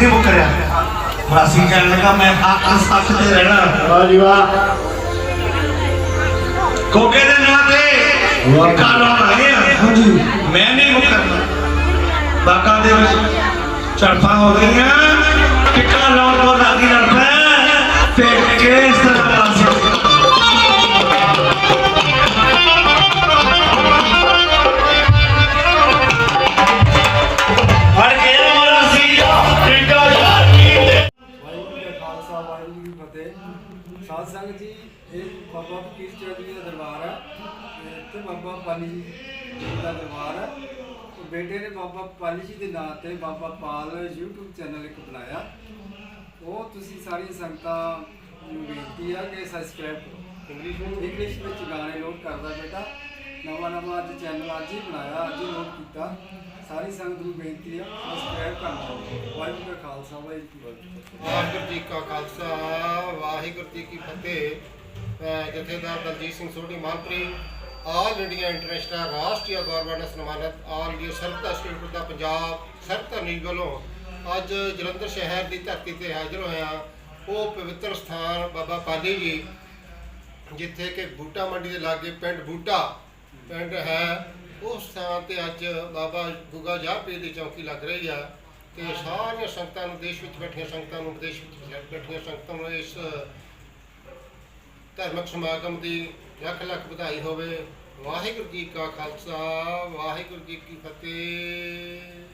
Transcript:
ਮੁਕਰਿਆ ਮਾਸੀ ਕਹਿਣ ਲੱਗਾ ਮੈਂ ਹੱਕ ਸੱਚ ਤੇ ਰਹਿਣਾ ਵਾਹ ਜੀ ਵਾਹ ਕੋਕੇ ਦੇ ਨਾਂ ਤੇ ਵਾਹ। ਕਾਲਾ ਆਏ ਆ ਹਾਂਜੀ ਮੈਂ ਨਹੀਂ ਮੁਕਰਨਾ ਬਾਕਾਂ ਦੇ ਵਿੱਚ ਝੜਪਾਂ ਹੋ ਗਈਆਂ ਟਿੱਕਾ ਲਾਉਣ ਤੋਂ ਰਾਗੀ ਲੜ ਪਿਆ ਤੇ ਕੇਸ ਦਾ ਸਾਧ ਸੰਗਤ ਜੀ ਇਹ ਬਾਬਾ ਫਕੀਰ ਚੌਧਰੀ ਦਾ ਦਰਬਾਰ ਹੈ ਤੇ ਬਾਬਾ ਪਾਲੀ ਜੀ ਦਾ ਦਰਬਾਰ ਹੈ। ਤੇ ਬੇਟੇ ਨੇ ਬਾਬਾ ਪਾਲੀ ਜੀ ਦੇ ਨਾਂ ਤੇ ਬਾਬਾ ਪਾਲ YouTube ਚੈਨਲ ਇੱਕ ਬਣਾਇਆ। ਉਹ ਤੁਸੀਂ ਸਾਰੀਆਂ ਸੰਗਤਾਂ ਨੂੰ ਬੇਨਤੀ ਆ ਕਿ ਸਬਸਕ੍ਰਾਈਬ ਕਰੋ। ਇੰਗਲਿਸ਼ ਵਿੱਚ? ਇੰਗਲਿਸ਼ ਵਿੱਚ ਗਾਣੇ ਲੋਡ ਕਰਦਾ ਬੇਟਾ। ਨਵਾਂ ਨਵਾਂ ਅੱਜ ਚੈਨਲ ਅੱਜ ਹੀ ਬਣਾਇਆ ਅੱਜ ਹੀ ਲੋਡ ਕੀਤਾ। ਸਾਰੀ ਸੰਗਤ ਨੂੰ ਬੇਨਤੀ ਆ ਸਬਸਕ੍ਰਾਈਬ ਕਰਨਾ। ਵਾਹਿਗੁਰੂ ਜੀ ਕਾ ਖਾਲਸਾ, ਵਾਹਿਗੁਰੂ ਜੀ ਕੀ ਫਤਿਹ। ਵਾਹਿਗੁਰੂ ਜੀ ਕਾ ਖਾਲਸਾ, ਵਾਹਿਗੁਰੂ ਜੀ ਕੀ ਫਤਿਹ। ਜਥੇਦਾਰ Daljit Singh Sodhi, Manpuri all India international ਰਾਸ਼ਟਰੀ ਗਵਰਨਮੈਂਟ ਸਨਮਾਨਿਤ ਆਲ ਇੰਡੀਆ ਸਰਬਤਾ ਸਟੇਟ ਦਾ ਪੰਜਾਬ ਸਰਬਤਾ ਨੀਜ ਵੱਲੋਂ ਅੱਜ ਜਲੰਧਰ ਸ਼ਹਿਰ ਦੀ ਧਰਤੀ ਤੇ ਹਾਜ਼ਰ ਹੋਇਆ ਉਹ ਪਵਿੱਤਰ ਸਥਾਨ ਬਾਬਾ ਪਾਲੀ ਜੀ, ਜਿੱਥੇ ਕਿ ਬੂਟਾ ਮੰਡੀ ਦੇ ਲਾਗੇ ਪਿੰਡ ਬੂਟਾ, ਪਿੰਡ ਹੈ। ਉਸ ਸਥਾਨ ਤੇ ਅੱਜ ਬਾਬਾ ਗੁੱਗਾ ਜਾਪੀ ਦੀ ਚੌਕੀ ਲੱਗ ਰਹੀ ਆ ਤੇ ਸਾਰੀਆਂ ਸੰਗਤਾਂ ਨੂੰ ਦੇਸ਼ ਵਿੱਚ ਬੈਠੀਆਂ ਸੰਗਤਾਂ ਨੂੰ ਵਿਦੇਸ਼ ਵਿੱਚ ਬੈਠੀਆਂ ਸੰਗਤਾਂ ਨੂੰ ਇਸ ਧਾਰਮਿਕ ਸਮਾਗਮ ਦੀ ਲੱਖ ਲੱਖ ਵਧਾਈ ਹੋਵੇ। ਵਾਹਿਗੁਰੂ ਜੀ ਕਾ ਖਾਲਸਾ, ਵਾਹਿਗੁਰੂ ਜੀ ਕੀ ਫਤਿਹ।